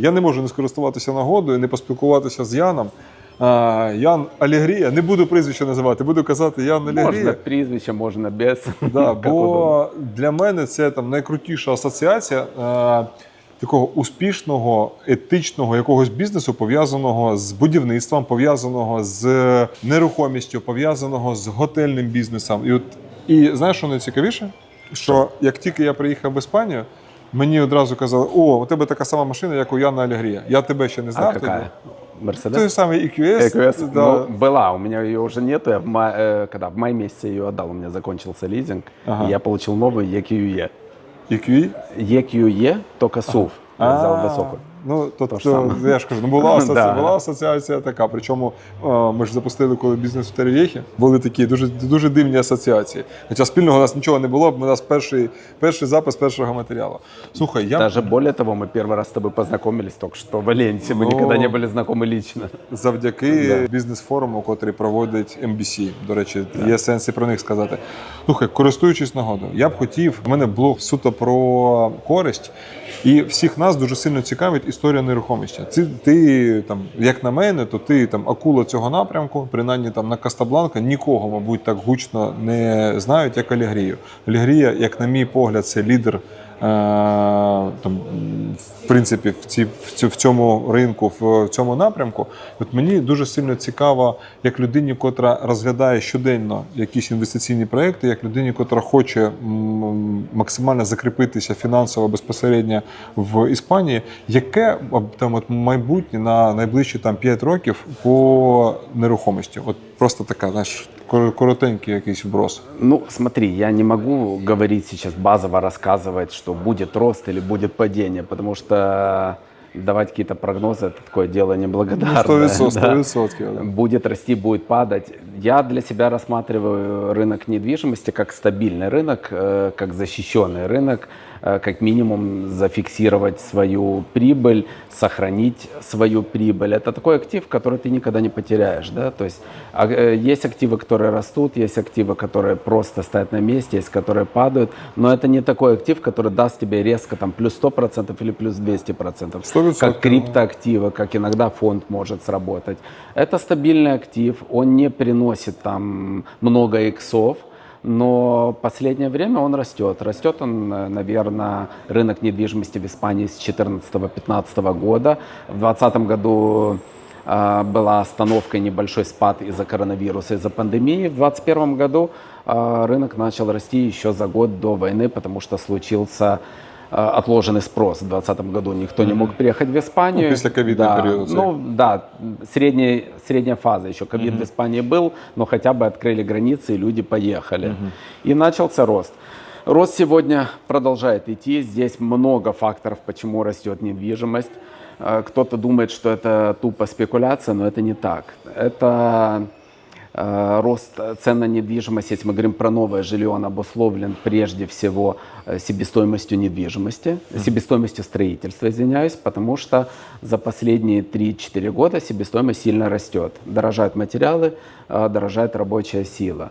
Я не можу не скористуватися нагодою, не поспілкуватися з Яном. А, Ян Алегрія, не буду прізвище називати, буду казати Ян Алегрія. Можно прізвище, можно без. Да, бо для мене це там найкрутіша асоціація е, такого успішного, етичного якогось бізнесу, пов'язаного з будівництвом, пов'язаного з нерухомістю, пов'язаного з готельним бізнесом. І от і знаєш, що найцікавіше? Що як тільки я приїхав в Іспанію, мені одразу казали: о, у тебе така сама машина, як у Яна Алегрія. Я тебе ще не А знав. тоді. какая? Той Мерседес? самий EQS. EQS? Да. Ну, была, у меня ее уже нету. Я в мае, э, когда в мае месяце ее отдал, у меня закончился лизинг, Ага. и я получил новый EQE. EQE? EQE, только SUV. Я взял А, высокую. Ну, ж тобто, саме. я ж кажу, ну була асоціація, Да. була асоціація така. Причому е, ми ж запустили, коли бізнес в Теревєхі, були такі дуже, дуже дивні асоціації. Хоча спільного у нас нічого не було, у нас перший, перший запис першого матеріалу. Слухай, я Даже более того, мы первый раз с тобой познакомились только что в Валенсии. Мы Ну. никогда не были знакомы лично. завдяки Да. бізнес-форуму, котрий проводить MBC. До речі, є сенс і про них сказати. Слухай, користуючись нагодою, я б хотів, у мене блог суто про користь, і всіх нас дуже сильно цікавить історія нерухомості. Ти, ти там, як на мене, то ти там акула цього напрямку, принаймні там на Кастабланка нікого, мабуть, так гучно не знають, як Алігрію. Алігрія, як на мій погляд, це лідер. Е, Там, в принципі, в, ці, в, цьому ринку, в цьому напрямку, от мені дуже сильно цікаво, як людині, котра розглядає щоденно якісь інвестиційні проекти, як людині, котра хоче максимально закріпитися фінансово безпосередньо в Іспанії, яке там от майбутнє на найближчі там 5 років по нерухомості? От просто така, знаєш, коротенький якийсь вброс. Ну, смотри, я не могу говорить сейчас базово рассказывать, что будет рост или будет падение, потому что давать какие-то прогнозы это такое дело неблагодарное. Ну, 100%, да. 100%. да. Будет расти, будет падать. Я для себя рассматриваю рынок недвижимости как стабильный рынок, э, как защищенный рынок, как минимум зафиксировать свою прибыль, сохранить свою прибыль. Это такой актив, который ты никогда не потеряешь. Да? То есть а, э, есть активы, которые растут, есть активы, которые просто стоят на месте, есть которые падают, но это не такой актив, который даст тебе резко там, плюс 100% или плюс 200%. 100%, Как криптоактивы, как иногда фонд может сработать. Это стабильный актив, он не приносит там много иксов, но последнее время он растет. Растет он, наверное, рынок недвижимости в Испании с 2014-2015 года. В 2020 году а, была остановка и небольшой спад из-за коронавируса, из-за пандемии. В 2021 году а, рынок начал расти еще за год до войны, потому что случился а, отложенный спрос. В 2020 году никто не мог приехать в Испанию. Ну, после ковидный да, Ну да, средняя, средняя фаза еще. Ковид в Испании был, но хотя бы открыли границы и люди поехали. И начался рост. Рост сегодня продолжает идти. Здесь много факторов, почему растет недвижимость. Э, Кто-то думает, что это тупо спекуляция, но это не так. Это э, рост цен на недвижимость, если мы говорим про новое жилье, он обусловлен прежде всего э, себестоимостью недвижимости, себестоимостью строительства, извиняюсь, потому что за последние 3-4 года себестоимость сильно растет. Дорожают материалы, э, дорожает рабочая сила.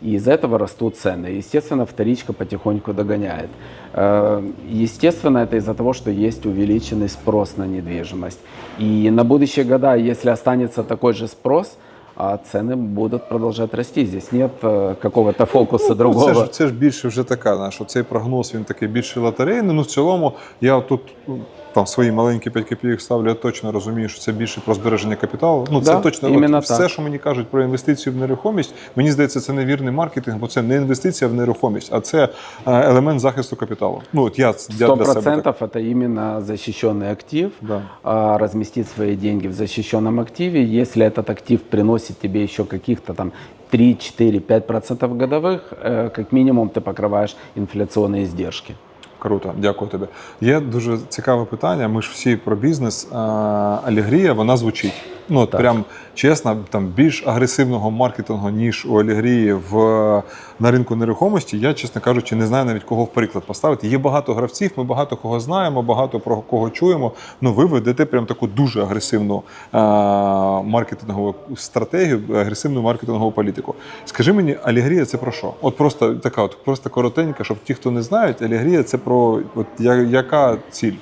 И из этого растут цены. Естественно, вторичка потихоньку догоняет. Э, Естественно, это из-за того, что есть увеличенный спрос на недвижимость. И на будущие года, если останется такой же спрос, а цены будуть продовжувати рости. Здесь нет э, какого-то фокуса Ну, другого. Це ж, це ж більше вже така, що цей прогноз він такий більше лотерейний. Ну, в цілому, я тут ну, там свої маленькі 5 копійок ставлю, я точно розумію, що це більше про збереження капіталу. Ну, це Да, точно іменно от, все, так. що мені кажуть про інвестицію в нерухомість, мені здається, це невірний маркетинг, бо це не інвестиція в нерухомість, а це е, елемент захисту капіталу. Ну, от я, я Сто для себе так. процентов это именно защищенный актив. Да. А, разместить свои деньги в защищенном активе. Если этот актив приносит тебе еще каких-то там 3, 4, 5 процентов годовых, э, как минимум ты покрываешь инфляционные издержки. Круто, дякую тобі. Є дуже цікаве питання. Ми ж всі про бізнес. Алігрія, вона звучить. Ну, от Так. прям чесно, там більш агресивного маркетингу, ніж у Алігрії в, на ринку нерухомості. Я, чесно кажучи, не знаю навіть кого в приклад поставити. Є багато гравців, ми багато кого знаємо, багато про кого чуємо. Ну, ви ведете прям таку дуже агресивну а, маркетингову стратегію, агресивну маркетингову політику. Скажи мені, Алігрія це про що? От просто така, от просто коротенька, щоб ті, хто не знають, Алігрія це про от, я- яка ціль?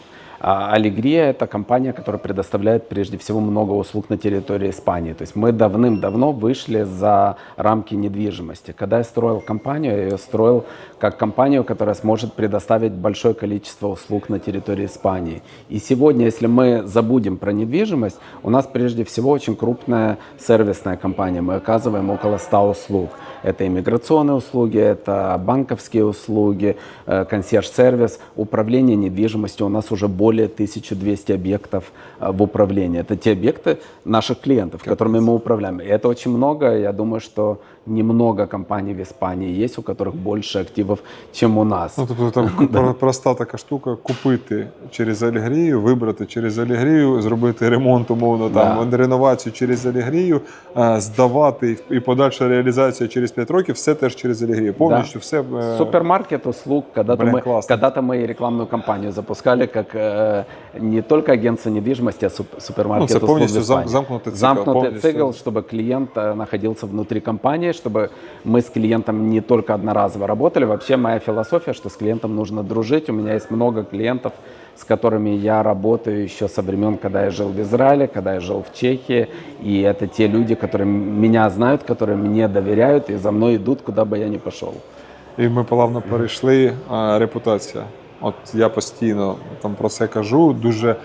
А Алlegria – это компания, которая предоставляет прежде всего много услуг на территории Испании. То есть мы давным-давно вышли за рамки недвижимости. Когда я строил компанию, я ее строил как компанию, которая сможет предоставить большое количество услуг на территории Испании. И сегодня, если мы забудем про недвижимость, у нас прежде всего очень крупная сервисная компания. Мы оказываем около 100 услуг. Это иммиграционные услуги, это банковские услуги, э, консьерж-сервис, управление недвижимостью. У нас уже более 1200 объектов э, в управлении. Это те объекты наших клиентов, которыми мы управляем. И это очень много. Я думаю, что немного компаний в Испании есть, у которых больше активов, чем у нас. Ну, тобто там про- проста така штука купити через Алігрію, вибрати через Алігрію, зробити ремонт, умовно, там реновацію через Алігрію, е, здавати і подальша реалізація через 5 років, все теж через Алігрію. Повністю все. е, Супермаркет услуг. Когда-то Блин, мы, классно. когда-то мы рекламную кампанию запускали как э, не только агентство недвижимости, а суп- супермаркет Ну, это услуг в полностью зам- Испании. замкнутый цикл, Замкнутый полностью. цикл, чтобы клиент э, находился внутри компании, чтобы мы с клиентом не только одноразово работали. Вообще моя философия, что с клиентом нужно дружить. У меня есть много клиентов, с которыми я работаю еще со времен, когда я жил в Израиле, когда я жил в Чехии. И это те люди, которые меня знают, которые мне доверяют и за мной идут, куда бы я ни пошел. І ми плавно перейшли. а, репутація. От я постійно там про це кажу. Дуже.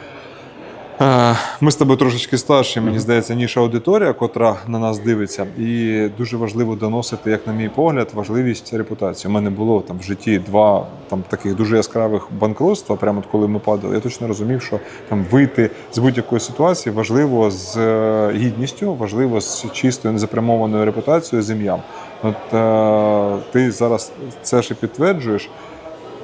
е, Ми з тобою трошечки старші, мені здається, ніж аудиторія, котра на нас дивиться. І дуже важливо доносити, як на мій погляд, важливість репутації. У мене було там в житті два там таких дуже яскравих банкрутства. Прямо от коли ми падали. Я точно розумів, що там вийти з будь-якої ситуації важливо з е, гідністю, важливо з чистою незапрямованою репутацією з ім'ям. От е, ти зараз це ж і підтверджуєш.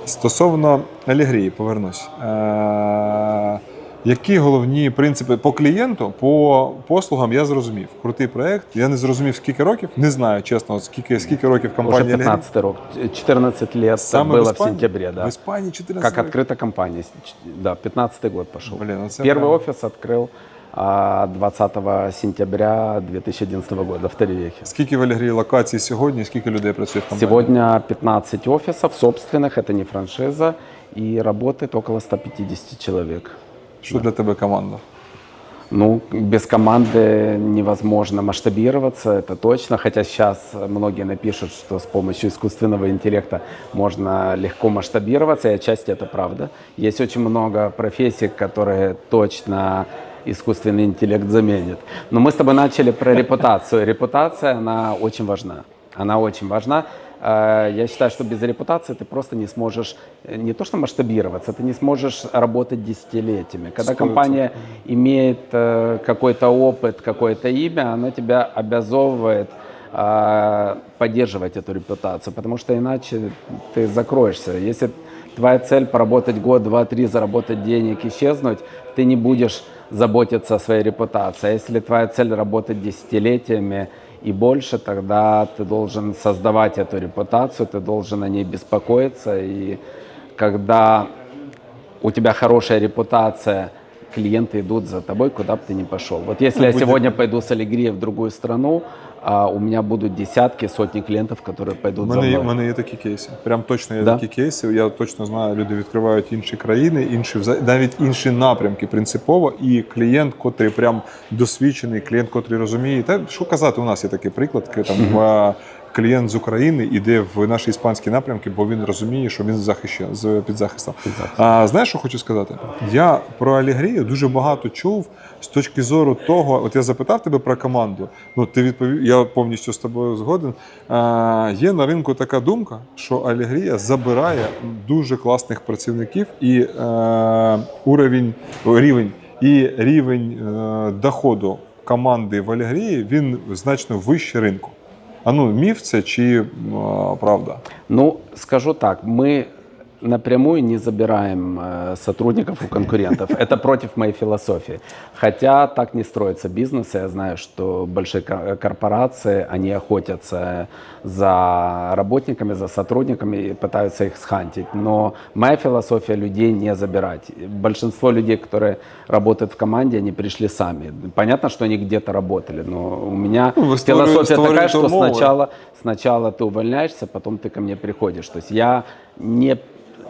Стосовно Алігрії, повернусь. Е, які головні принципи по клієнту, по послугам я зрозумів. Крутий проект. Я не зрозумів, скільки років. Не знаю, чесно, от скільки, скільки років Уже компанія Алігрі. 15 рок, 14 лет Саме было в в, Іспанії? сентябре, да. В Іспанії 14 Как років. открыта компания. Ч- Да, 15 год пошел. Блін, ну це Первый прям- офис открыл а, 20 сентября 2011 года в Таревехе. Скільки в Алігрії локацій сьогодні, скільки людей працює в компанії? Сегодня 15 офисов собственных, это не франшиза, и работает около 150 человек. Що для тебе команда? Ну, без команды невозможно масштабироваться, это точно. Хотя сейчас многие напишут, что с помощью искусственного интеллекта можно легко масштабироваться, и отчасти это правда. Есть очень много профессий, которые точно искусственный интеллект заменит. Но мы с тобой начали про репутацию. Репутация, она очень важна. Она очень важна. Э, Я считаю, что без репутации ты просто не сможешь э, не то что масштабироваться, ты не сможешь работать десятилетиями. Когда Сто компания имеет э, какой-то опыт, какое-то имя, оно тебя обязывает э, поддерживать эту репутацию, потому что иначе ты закроешься. Если твоя цель поработать год, два, три, заработать денег, исчезнуть, ты не будешь заботиться о своей репутации. А если твоя цель работать десятилетиями и больше, тогда ты должен создавать эту репутацию, ты должен о ней беспокоиться. И когда у тебя хорошая репутация, клиенты идут за тобой, куда бы ты ни пошел. Вот если я будет- сегодня пойду с Алlegria в другую страну, а у меня будут десятки, сотни клиентов, которые У пойдут за мене, є, мной. у мене є такі кейси. Прям точно є Да? такі кейси. Я точно знаю, люди відкривають інші країни, інші вза- навіть інші напрямки принципово. І клієнт, котрий прям досвідчений, клієнт, котрий розуміє. Та що казати, у нас є такий приклад, коли там е, клієнт з України йде в наші іспанські напрямки, бо він розуміє, що він захищен з під захистом. А, знаєш, що хочу сказати? Я про Алігрію дуже багато чув з точки зору того, от я запитав тебе про команду. Ну ти відповів, я повністю з тобою згоден. А, є на ринку така думка, що Алігрія забирає дуже класних працівників і е, уровень, рівень і рівень е, доходу команди в Алігрії він значно вище ринку. А ну, міф це чи правда? Ну, скажу так, мы напрямую не забираем э, сотрудников у конкурентов. Это против моей философии. Хотя так не строится бизнес. Я знаю, что большие ко- корпорации, они охотятся за работниками, за сотрудниками и пытаются их схантить. Но моя философия людей не забирать. Большинство людей, которые работают в команде, они пришли сами. Понятно, что они где-то работали, но у меня Ну, философия такая, створюєте что сначала, сначала ты увольняешься, потом ты ко мне приходишь. То есть я не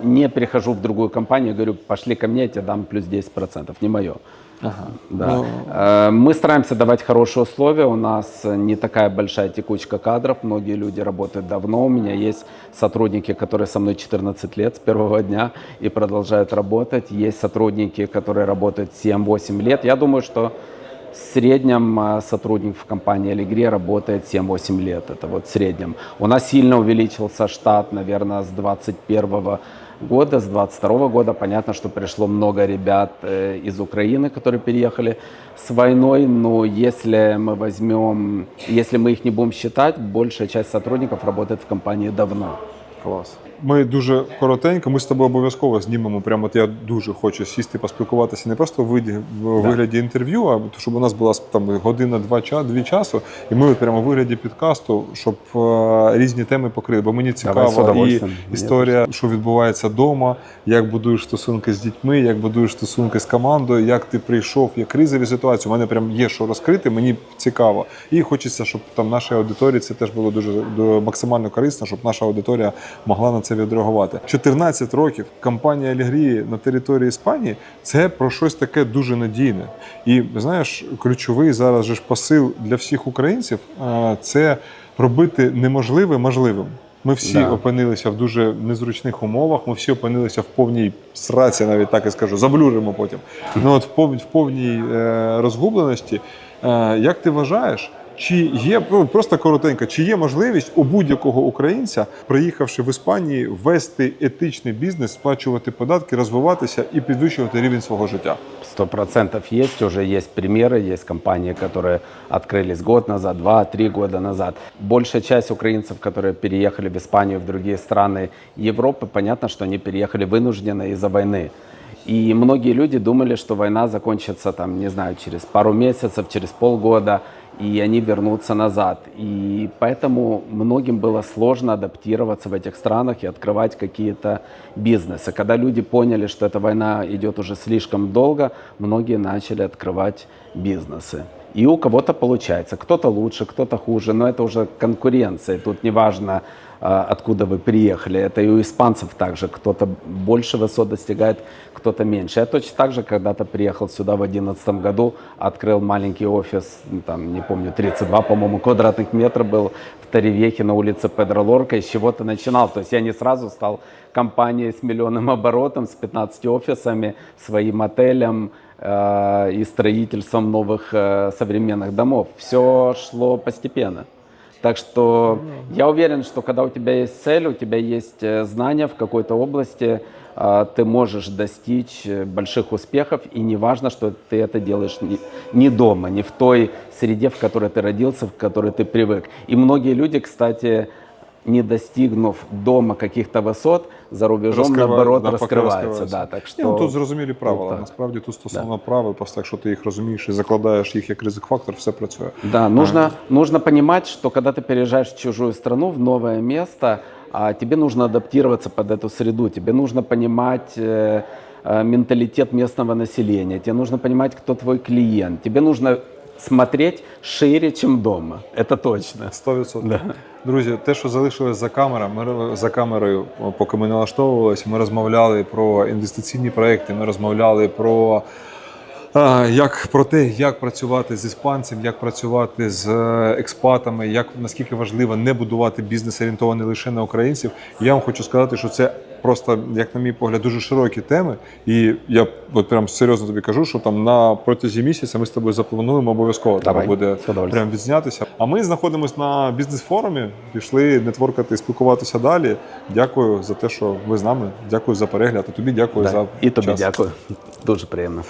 не прихожу в другую компанию, говорю, пошли ко мне, я тебе дам плюс 10%, не мое. Да. Ну, Э, Мы стараемся давать хорошие условия. У нас не такая большая текучка кадров. Многие люди работают давно. У меня есть сотрудники, которые со мной 14 лет с первого дня и продолжают работать. Есть сотрудники, которые работают 7-8 лет. Я думаю, что в среднем э, сотрудник в компании Allegri работает 7-8 лет. Это вот в среднем. У нас сильно увеличился штат, наверное, с 21 года, с 22 года. Понятно, что пришло много ребят э, из Украины, которые переехали с войной. Но если мы возьмем, если мы их не будем считать, большая часть сотрудников работает в компании давно. Клас. Ми дуже коротенько, ми з тобою обов'язково знімемо. Прямо от я дуже хочу сісти, поспілкуватися не просто в, виді, в вигляді інтерв'ю, а щоб у нас була там година, два ча, дві часу, і ми от прямо в вигляді підкасту, щоб е, різні теми покрили. Бо мені Давай, з і історія, що відбувається вдома, як будуєш стосунки з дітьми, як будуєш стосунки з командою, як ти прийшов, як кризові ситуації. У мене прям є що розкрити, мені цікаво. І хочеться, щоб там нашій аудиторії це теж було дуже максимально корисно, щоб наша аудиторія могла на це відреагувати. 14 років компанія Алігрії на території Іспанії це про щось таке дуже надійне. І знаєш, ключовий зараз же ж посил для всіх українців це робити неможливе можливим. Ми всі Да. опинилися в дуже незручних умовах. Ми всі опинилися в повній сраці, навіть так і скажу, заблюримо потім. Ну от в повній, в повній е, розгубленості. Е, як ти вважаєш? Чи є ну, просто коротенько, чи є можливість у будь-якого українця, приїхавши в Іспанії, вести етичний бізнес, сплачувати податки, розвиватися і підвищувати рівень свого життя? Сто процентов есть, уже есть примеры, есть компании, которые открылись год назад, два, три года назад. Большая часть украинцев, которые переехали в Испанию, в другие страны Европы, понятно, что они переехали вынужденно из-за войны. И многие люди думали, что война закончится, там, не знаю, через пару месяцев, через полгода, и они вернутся назад. И поэтому многим было сложно адаптироваться в этих странах и открывать какие-то бизнесы. Когда люди поняли, что эта война идет уже слишком долго, многие начали открывать бизнесы. И у кого-то получается, кто-то лучше, кто-то хуже, но это уже конкуренция. Тут не важно, а, откуда вы приехали. Это и у испанцев также. Кто-то больше высот достигает, кто-то меньше. Я точно так же когда-то приехал сюда в 2011 году, открыл маленький офис, там, не помню, 32, по-моему, квадратных метра был в Таревехе на улице Педро Лорка. Из чего-то начинал. То есть я не сразу стал компанией с миллионным оборотом, с 15 офисами, своим отелем э, и строительством новых э, современных домов. Все шло постепенно. Так что я уверен, что когда у тебя есть цель, у тебя есть э, знания в какой-то области, э, ты можешь достичь э, больших успехов, и не важно, что ты это делаешь не, не дома, не в той среде, в которой ты родился, в которой ты привык. И многие люди, кстати, не достигнув дома каких-то высот, за рубежом, Розкривають, наоборот, да, поки раскрываются. розкриваються. Да, так что... Ні, ну, тут зрозумілі правила. так. Насправді тут стосовно правил, просто якщо ти їх розумієш і закладаєш їх як ризик фактор, все працює. Да, нужно, нужно понимать, что когда ты переезжаешь в чужую страну, в новое место, а, тебе нужно адаптироваться под эту среду, тебе нужно понимать э, э, менталитет местного населения, тебе нужно понимать, кто твой клиент, тебе нужно смотреть шире, чем дома. Это точно. 100%. Друзі, те, що залишилось за камерою, за камерою, поки ми налаштовувалися, ми розмовляли про інвестиційні проекти, ми розмовляли про. Як про те, як працювати з іспанцем, як працювати з е, експатами, як наскільки важливо не будувати бізнес орієнтований лише на українців. Я вам хочу сказати, що це просто, як на мій погляд, дуже широкі теми. І я от прям серйозно тобі кажу, що там на протязі місяця ми з тобою заплануємо обов'язково. Треба буде прям відзнятися. А ми знаходимося на бізнес-форумі, пішли нетворкати, спілкуватися далі. Дякую за те, що ви з нами. Дякую за перегляд. А тобі дякую Да. за І тобі час. дякую. Дуже приємно.